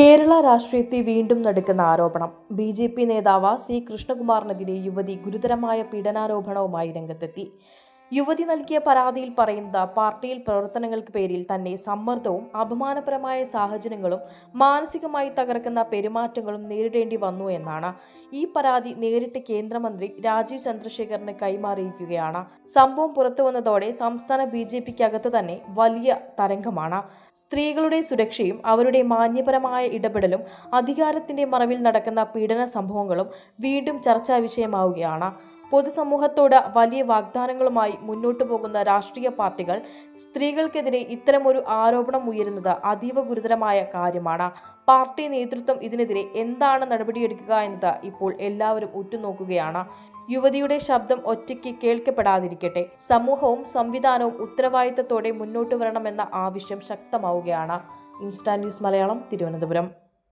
കേരള രാഷ്ട്രീയത്തെ വീണ്ടും നടക്കുന്ന ആരോപണം. ബി ജെ പി നേതാവ് സി കൃഷ്ണകുമാറിനെതിരെ യുവതി ഗുരുതരമായ പീഡനാരോപണവുമായി രംഗത്തെത്തി. യുവതി നൽകിയ പരാതിയിൽ പറയുന്നത് പാർട്ടിയിൽ പ്രവർത്തനങ്ങൾക്ക് പേരിൽ തന്നെ സമ്മർദ്ദവും അപമാനപരമായ സാഹചര്യങ്ങളും മാനസികമായി തകർക്കുന്ന പെരുമാറ്റങ്ങളും നേരിടേണ്ടി വന്നു എന്നാണ്. ഈ പരാതി നേരിട്ട് കേന്ദ്രമന്ത്രി രാജീവ് ചന്ദ്രശേഖറിന് കൈമാറിയിരിക്കുകയാണ്. സംഭവം പുറത്തുവന്നതോടെ സംസ്ഥാന ബി ജെ പിക്കകത്ത് തന്നെ വലിയ തരംഗമാണ്. സ്ത്രീകളുടെ സുരക്ഷയും അവരുടെ മാന്യപരമായ ഇടപെടലും അധികാരത്തിന്റെ മറവിൽ നടക്കുന്ന പീഡന സംഭവങ്ങളും വീണ്ടും ചർച്ചാ വിഷയമാവുകയാണ്. പൊതുസമൂഹത്തോട് വലിയ വാഗ്ദാനങ്ങളുമായി മുന്നോട്ടു പോകുന്ന രാഷ്ട്രീയ പാർട്ടികൾ സ്ത്രീകൾക്കെതിരെ ഇത്തരമൊരു ആരോപണം ഉയരുന്നത് അതീവ ഗുരുതരമായ കാര്യമാണ്. പാർട്ടി നേതൃത്വം ഇതിനെതിരെ എന്താണ് നടപടിയെടുക്കുക എന്നത് ഇപ്പോൾ എല്ലാവരും ഉറ്റുനോക്കുകയാണ്. യുവതിയുടെ ശബ്ദം ഒറ്റയ്ക്ക് കേൾക്കപ്പെടാതിരിക്കട്ടെ. സമൂഹവും സംവിധാനവും ഉത്തരവാദിത്തത്തോടെ മുന്നോട്ട് വരണമെന്ന ആവശ്യം ശക്തമാവുകയാണ്. Insta news Malayalam Thiruvananthapuram.